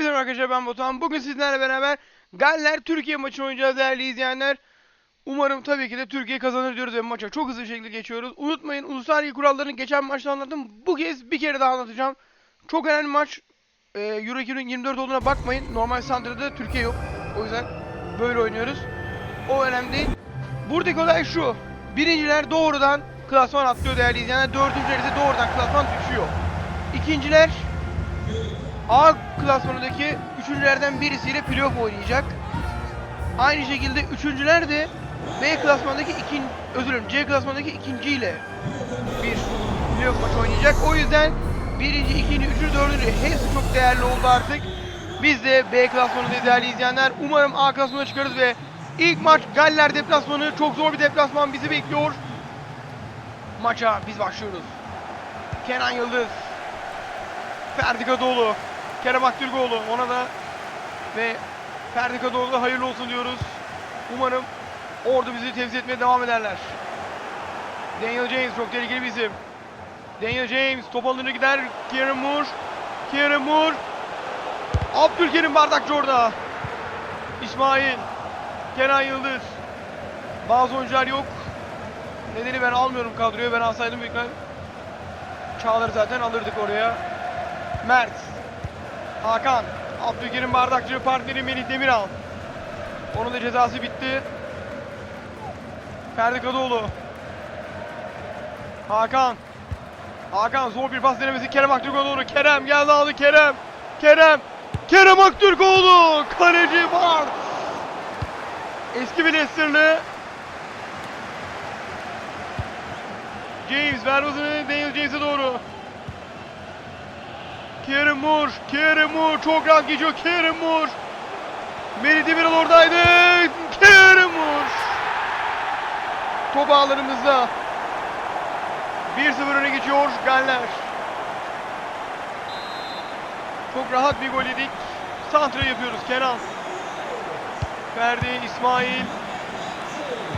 Hepinize arkadaşlar ben Batuhan. Bugün sizlerle beraber Galler Türkiye maçını oynayacağız değerli izleyenler. Umarım tabii ki de Türkiye kazanır diyoruz ve maça çok hızlı bir şekilde geçiyoruz. Unutmayın lig kurallarını geçen maçta anlattım. Bu kez bir kere daha anlatacağım. Çok önemli maç. Ee, Euro 2024 olduğuna bakmayın. Normal Sandra'da Türkiye yok. O yüzden böyle oynuyoruz. O önemli değil. Buradaki olay şu. Birinciler doğrudan klasman atlıyor değerli izleyenler. Dördüncüler ise doğrudan klasman düşüyor. İkinciler A klasmanındaki üçüncülerden birisiyle playoff oynayacak. Aynı şekilde üçüncüler de B klasmandaki ikin özür dilerim C klasmandaki ikinciyle bir playoff maçı oynayacak. O yüzden birinci, ikinci, üçüncü, dördüncü hepsi çok değerli oldu artık. Biz de B klasmanındayız değerli izleyenler. Umarım A klasmanına çıkarız ve ilk maç Galler deplasmanı. Çok zor bir deplasman bizi bekliyor. Maça biz başlıyoruz. Kenan Yıldız. Ferdi Kadıoğlu. Kerem Aktürkoğlu ona da ve Ferdi Kadıoğlu da hayırlı olsun diyoruz. Umarım orada bizi temsil etmeye devam ederler. Daniel James çok tehlikeli bir isim. Daniel James top alınır gider. Kieran Moore. Kieran Moore. Abdülkerim Bardakçı orada. İsmail. Kenan Yıldız. Bazı oyuncular yok. Nedeni ben almıyorum kadroya. Ben alsaydım büyük Çağlar'ı zaten alırdık oraya. Mert. Hakan. Abdülkerim Bardakçı partneri Melih Demiral. Onun da cezası bitti. Ferdi Kadıoğlu. Hakan. Hakan zor bir pas denemesi Kerem Aktürkoğlu. Kerem geldi aldı Kerem. Kerem. Kerem Aktürkoğlu. Kaleci Bart. Eski bir Leicester'lı. James ver Daniel James'e doğru. Kieran Moore, Kieran Moore çok rahat geçiyor Kieran Moore. Melih Demiral oradaydı. Kieran Moore. Top ağlarımızda. 1-0 öne geçiyor Galler. Çok rahat bir gol yedik. Santra yapıyoruz Kenan. Ferdi, İsmail.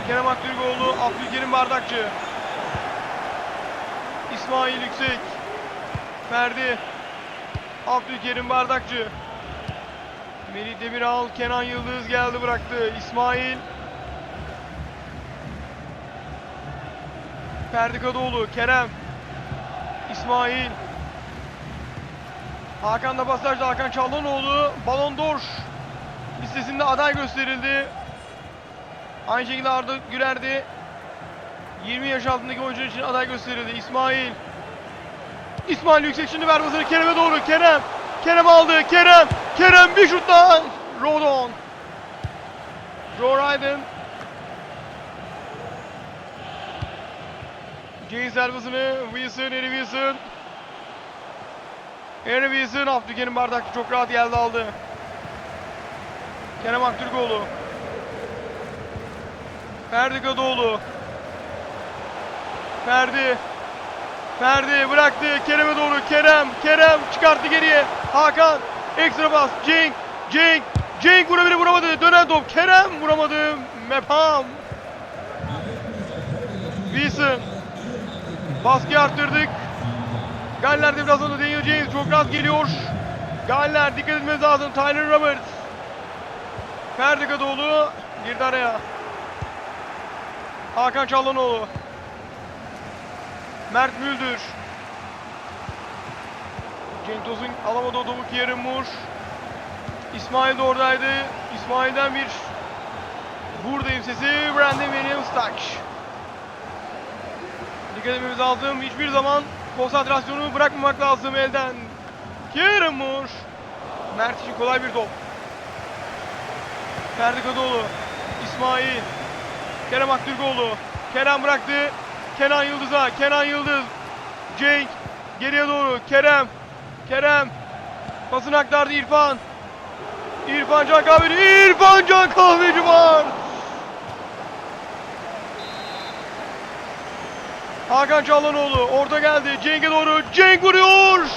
Kerem Aktürkoğlu, Abdülkerim Bardakçı. İsmail Yüksek. Ferdi. Abdülkerim Bardakçı. Melih Demiral, Kenan Yıldız geldi bıraktı. İsmail. Ferdi Kadıoğlu, Kerem. İsmail. Hakan da pasajda Hakan Çallanoğlu. Balon d'Or listesinde aday gösterildi. Aynı şekilde Arda Güler de 20 yaş altındaki oyuncular için aday gösterildi. İsmail. İsmail Yüksek şimdi ver basını Kerem'e doğru. Kerem. Kerem aldı. Kerem. Kerem bir şut daha. Rodon. Joe Ryden. James Elbas'ını Wilson, Eddie Wilson. Eddie Wilson Abdülkerim Bardakçı çok rahat geldi aldı. Kerem Aktürkoğlu. Ferdi Kadıoğlu. Ferdi. Ferdi bıraktı Kerem'e doğru. Kerem, Kerem çıkarttı geriye. Hakan ekstra bas. Cenk, Cenk, Cenk vurabilir vuramadı. Dönen top. Kerem vuramadı. Mepam. Wilson. Baskıyı arttırdık. Galler deplasmanında Daniel James çok rahat geliyor. Galler dikkat etmemiz lazım. Tyler Roberts. Ferdi Kadıoğlu girdi araya. Hakan Çallanoğlu. Mert Müldür. Cenk Tosun alamadı o topu Kieran Moore. İsmail de oradaydı. İsmail'den bir buradayım sesi. Brandon Williams Touch. Dikkat etmemiz lazım. Hiçbir zaman konsantrasyonu bırakmamak lazım elden. Kieran Moore. Mert için kolay bir top. Ferdi Kadıoğlu. İsmail. Kerem Aktürkoğlu. Kerem bıraktı. Kenan Yıldız'a. Kenan Yıldız. Cenk. Geriye doğru. Kerem. Kerem. Pasını aktardı İrfan. İrfan Can Kahveci. İrfan Can Kahveci var. Hakan Çallanoğlu orta geldi. Cenk'e doğru. Cenk vuruyor.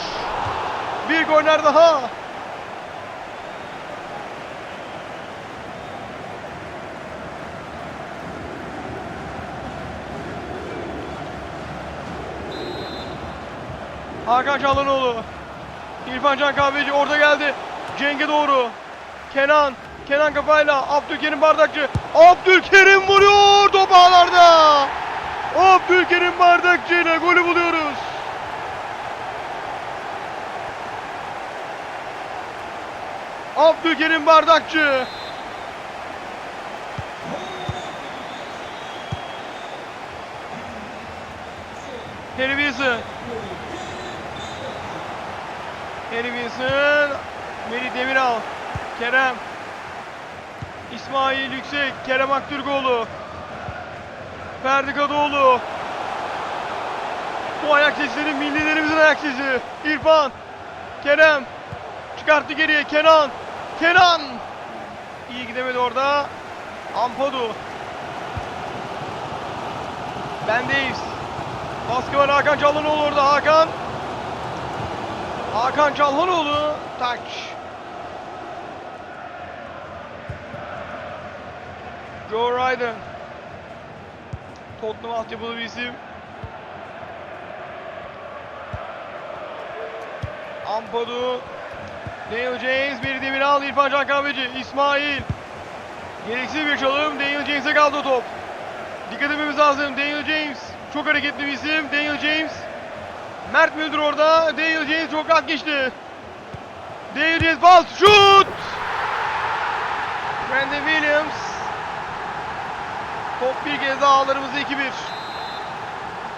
Bir korner daha. Hakan Çallanoğlu. İrfan Can Kahveci orada geldi. Cenk'e doğru. Kenan. Kenan kafayla. Abdülkerim Bardakçı. Abdülkerim vuruyor. Top ağlarda. Abdülkerim Bardakçı ile golü buluyoruz. Abdülkerim Bardakçı. Harry Harry Wilson. Melih Demiral. Kerem. İsmail Yüksek. Kerem Aktürkoğlu. Ferdi Kadıoğlu. Bu ayak sesleri millilerimizin ayak sesi. İrfan. Kerem. Çıkarttı geriye. Kenan. Kenan. İyi gidemedi orada. Ampadu. Bendeyiz. Baskı var Hakan Çalhanoğlu orada. Hakan. Hakan Çalhanoğlu. Taç. Joe Ryden. Tottenham altyapılı bir isim. Ampadu. Daniel James, bir Demiral, İrfan Can Kahveci, İsmail. Gereksiz bir çalım. Daniel James'e kaldı top. Dikkat etmemiz lazım. Daniel James. Çok hareketli bir isim. Daniel James. Mert Müldür orada. Daniel James çok rahat geçti. Daniel James pas. Şut! Brandon Williams. Top bir kez daha ağlarımızda 2-1.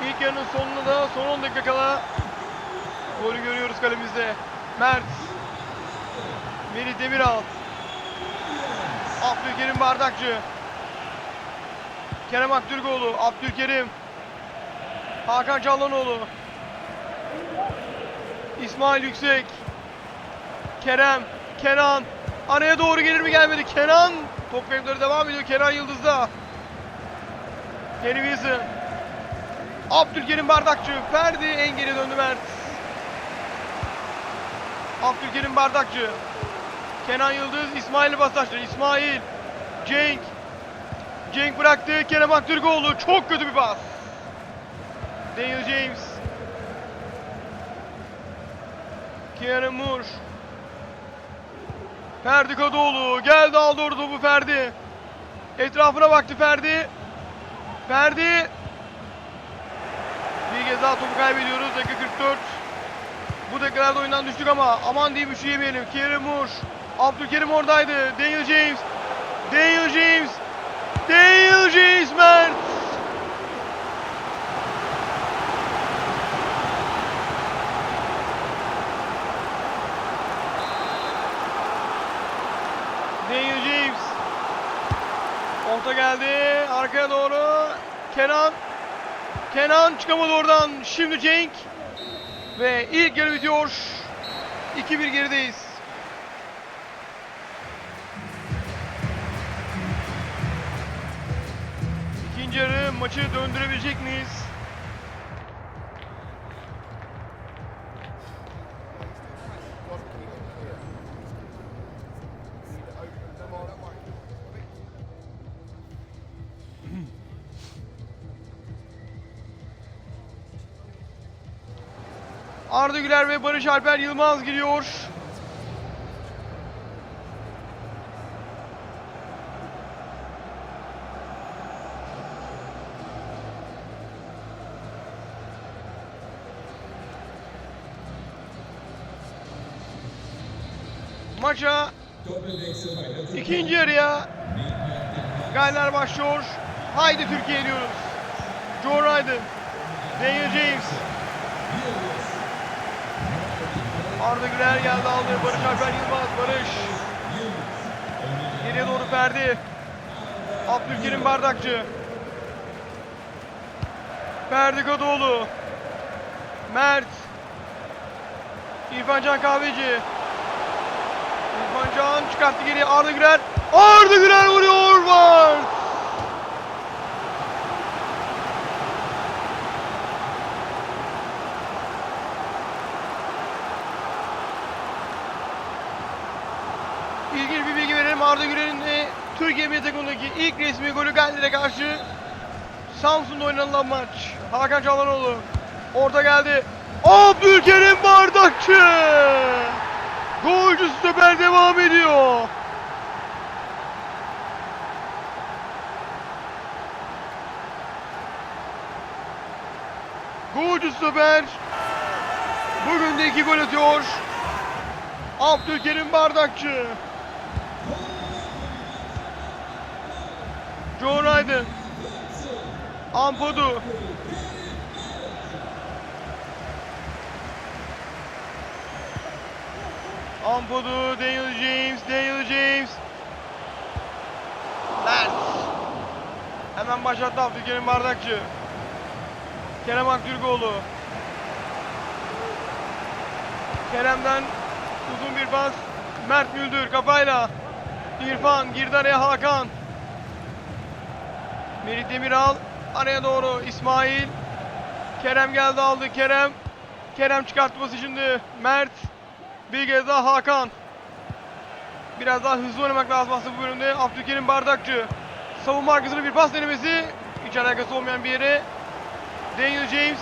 İlk yarının sonunda da son 10 dakika kala golü görüyoruz kalemizde. Mert. Melih Demiral. Abdülkerim Bardakçı. Kerem Aktürkoğlu, Abdülkerim. Hakan Çallanoğlu. İsmail Yüksek. Kerem, Kenan. Araya doğru gelir mi gelmedi? Kenan. Top kayıpları devam ediyor. Kenan Yıldız'da. Kenny Wilson. Abdülkerim Bardakçı. Ferdi en geri döndü Mert. Abdülkerim Bardakçı. Kenan Yıldız, İsmail Basaçlı. İsmail. Cenk. Cenk bıraktı. Kerem Aktürkoğlu. Çok kötü bir pas. Daniel James. Kieran Moore. Ferdi Kadıoğlu. Geldi aldı orada topu Ferdi. Etrafına baktı Ferdi. Ferdi. Bir kez daha topu kaybediyoruz. Dakika 44. Bu dakikalarda oyundan düştük ama aman diyeyim üçü yemeyelim. Kieran Moore. Abdülkerim oradaydı. Daniel James. Daniel James. Daniel James Mert. Daniel James. Orta geldi. Arkaya doğru. Kenan. Kenan çıkamadı oradan. Şimdi Cenk. Ve ilk yarı bitiyor. 2-1 gerideyiz. İkinci yarı maçı döndürebilecek miyiz? Arda Güler ve Barış Alper Yılmaz giriyor. Maça ikinci yarıya Galler başlıyor. Haydi Türkiye diyoruz. Joe Ryden, Daniel James, Arda Güler geldi aldı. Barış Alper Yılmaz. Barış. Geriye doğru Ferdi. Abdülkerim Bardakçı. Ferdi Kadıoğlu. Mert. İrfan Can Kahveci. İrfan Can çıkarttı geriye Arda Güler. Arda Güler vuruyor. Var. İlginç bir bilgi verelim. Arda Güler'in de Türkiye milli takımındaki ilk resmi golü Galler'e karşı Samsun'da oynanılan maç. Hakan Çalhanoğlu orta geldi. Abdülkerim Bardakçı. Golcü stoper devam ediyor. Golcü stoper. Bugün de iki gol atıyor. Abdülkerim Bardakçı. John Aydın. Ampodu. Ampodu, Daniel James, Daniel James. Mert. Hemen başlattı Abdülkerim Bardakçı. Kerem Aktürkoğlu. Kerem'den uzun bir pas. Mert Müldür kafayla. İrfan girdi araya Hakan. Merih Demiral araya doğru İsmail. Kerem geldi aldı Kerem. Kerem çıkartması şimdi. Mert. Bir kez daha Hakan. Biraz daha hızlı oynamak lazım aslında bu bölümde. Abdülkerim Bardakçı. Savunma arkasına bir pas denemesi. Hiç alakası olmayan bir yere. Daniel James.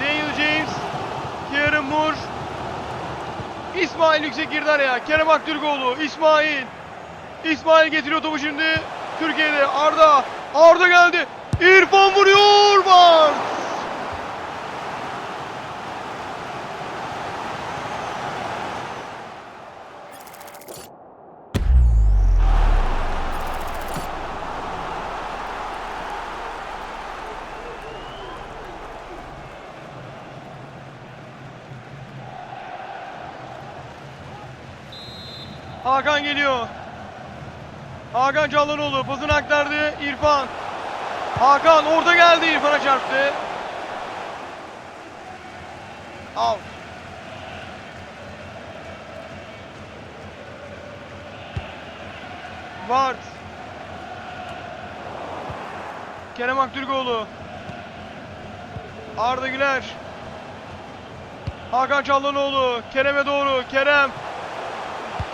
Daniel James. Kieran Moore. İsmail yüksek girdi araya. Kerem Aktürkoğlu. İsmail. İsmail getiriyor topu şimdi. Türkiye'de Arda. Arda geldi. İrfan vuruyor. Var. Hakan geliyor. Hakan Callanoğlu pasını aktardı. İrfan. Hakan orada geldi. İrfan'a çarptı. Out. Vart. Kerem Aktürkoğlu. Arda Güler. Hakan Çallanoğlu. Kerem'e doğru. Kerem.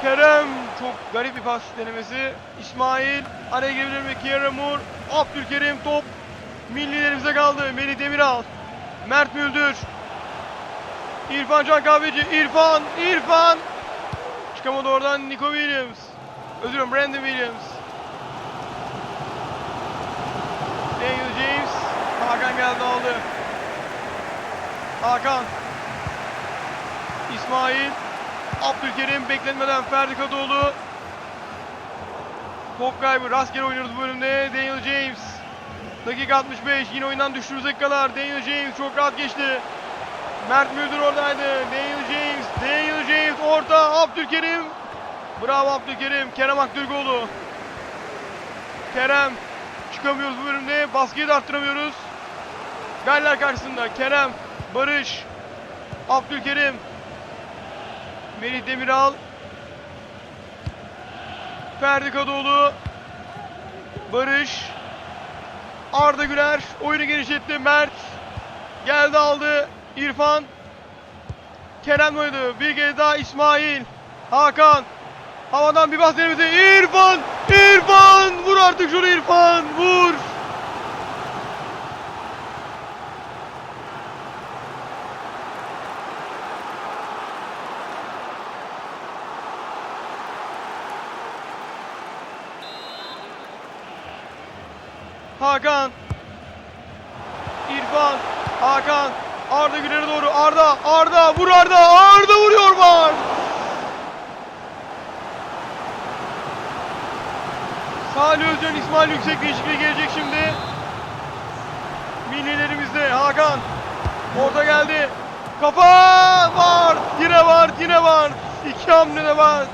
Kerem çok garip bir pas denemesi. İsmail araya girebilir mi? Kieran Moore, Abdülkerim top millilerimize kaldı. Melih Demiral, Mert Müldür, İrfan Can Kahveci, İrfan, İrfan. Çıkamadı oradan Nico Williams. Özür dilerim Brandon Williams. Daniel James, Hakan geldi aldı. Hakan. İsmail, Abdülkerim beklenmeden Ferdi Kadıoğlu. Top kaybı rastgele oynuyoruz bu bölümde. Daniel James. Dakika 65 yine oyundan düştüğümüz dakikalar. Daniel James çok rahat geçti. Mert Müldür oradaydı. Daniel James. Daniel James orta. Abdülkerim. Bravo Abdülkerim. Kerem Aktürkoğlu. Kerem. Çıkamıyoruz bu bölümde. Baskıyı da arttıramıyoruz. Galler karşısında. Kerem. Barış. Abdülkerim. Melih Demiral. Ferdi Kadıoğlu. Barış. Arda Güler. Oyunu genişletti. Mert. Geldi aldı. İrfan. Kerem oynadı. Bir kez daha İsmail. Hakan. Havadan bir bas denemesi. İrfan. İrfan. Vur artık şunu İrfan. Vur. Hakan. İrfan. Hakan. Arda Güler'e doğru. Arda. Arda. Vur Arda. Arda vuruyor var. Salih Özcan İsmail Yüksek değişikliği gelecek şimdi. Millilerimizde Hakan. Orta geldi. Kafa var. Yine var. Yine var. İki hamle de var.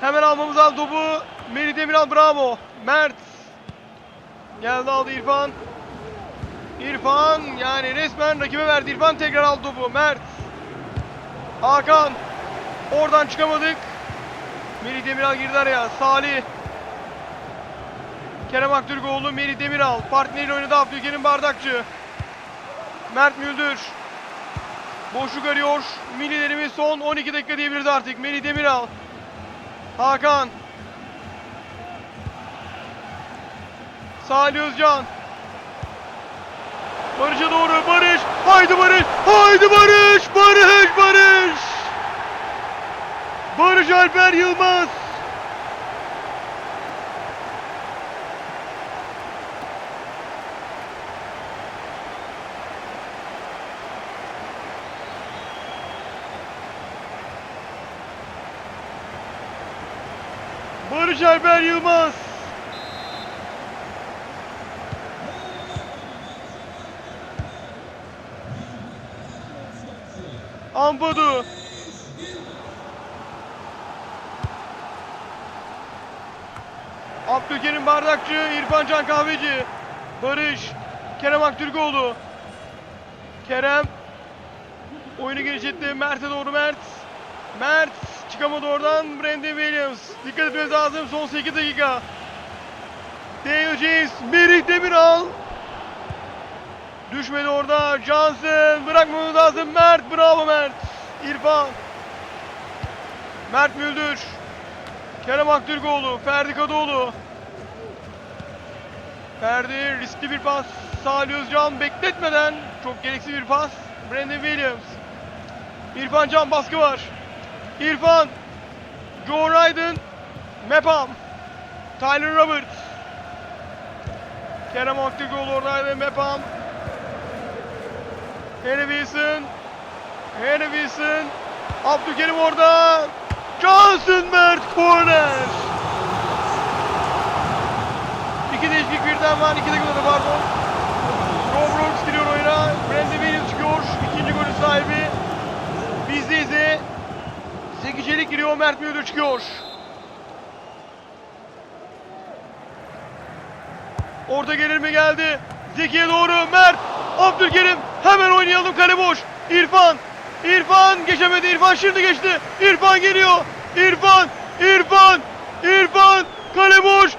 Hemen almamız lazım topu. Melih Demiral bravo. Mert. Geldi aldı İrfan. İrfan yani resmen rakibe verdi. İrfan tekrar aldı topu. Mert. Hakan. Oradan çıkamadık. Melih Demiral girdi araya. Salih. Kerem Aktürkoğlu, Melih Demiral. Partneriyle oynadı Abdülkerim Bardakçı. Mert Müldür. Boşluk arıyor. Millilerimiz son 12 dakika diyebiliriz artık. Melih Demiral. Hakan. Salih Özcan. Barış'a doğru Barış. Haydi Barış. Haydi Barış. Barış Barış. Barış Alper Yılmaz. Barış Alper Yılmaz. Ampadu. Abdülkerim Bardakçı, İrfan Can Kahveci. Barış, Kerem Aktürkoğlu. Kerem. Oyunu genişletti. Mert'e doğru Mert. Mert çıkamadı oradan. Brandon Williams. Dikkat etmemiz lazım. Son 8 dakika. Daniel James. Merih Demiral. Düşmedi orada. Johnson. Bırakmamız lazım. Mert. Bravo Mert. İrfan. Mert Müldür. Kerem Aktürkoğlu. Ferdi Kadıoğlu. Ferdi riskli bir pas. Salih Özcan bekletmeden çok gereksiz bir pas. Brandon Williams. İrfan Can baskı var. İrfan. Joe Ryden. Mepam. Tyler Roberts. Kerem Aktürkoğlu oradaydı. Mepam. Henry Wilson. Henry Wilson. Abdülkerim orada. Johnson Mert korner. İki değişiklik birden var. İki dakikada pardon. Rob Brooks giriyor oyuna. Brandon Williams çıkıyor. İkinci golün sahibi. Bizdeyiz de. Zeki Çelik giriyor. Mert Müldür çıkıyor. Orta gelir mi geldi? Zeki'ye doğru Mert. Abdülkerim hemen oynayalım kale boş. İrfan. İrfan geçemedi. İrfan şimdi geçti. İrfan geliyor. İrfan. İrfan. İrfan. Kale boş.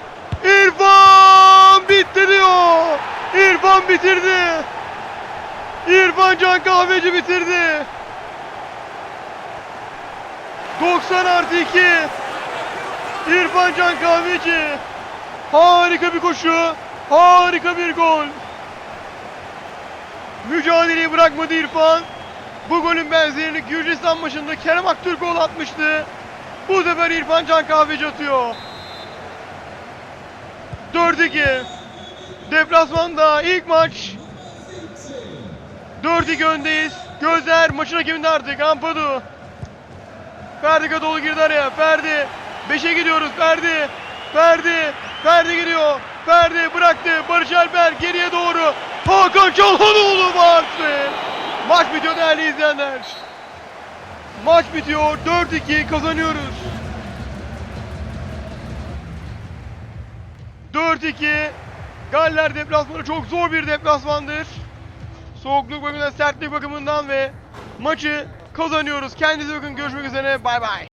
İrfan bitti diyor. İrfan bitirdi. İrfan Can Kahveci bitirdi. 90 artı 2. İrfan Can Kahveci. Harika bir koşu. Harika bir gol. Mücadeleyi bırakmadı İrfan. Bu golün benzerini Gürcistan maçında Kerem Aktürkoğlu atmıştı. Bu sefer İrfan Can Kahveci atıyor. 4-2. Deplasmanda ilk maç. 4-2 öndeyiz. Gözler maçın hakeminde artık. Ampadu. Ferdi Kadıoğlu girdi araya. Ferdi. 5'e gidiyoruz. Ferdi. Ferdi. Ferdi gidiyor. Ferdi bıraktı. Barış Alper geriye doğru. Hakan Çalhanoğlu baktı. Maç bitiyor değerli izleyenler. Maç bitiyor. 4-2 kazanıyoruz. 4-2. Galler deplasmanı çok zor bir deplasmandır. Soğukluk bakımından, sertlik bakımından ve maçı kazanıyoruz. Kendinize bakın. Görüşmek üzere. Bay bay.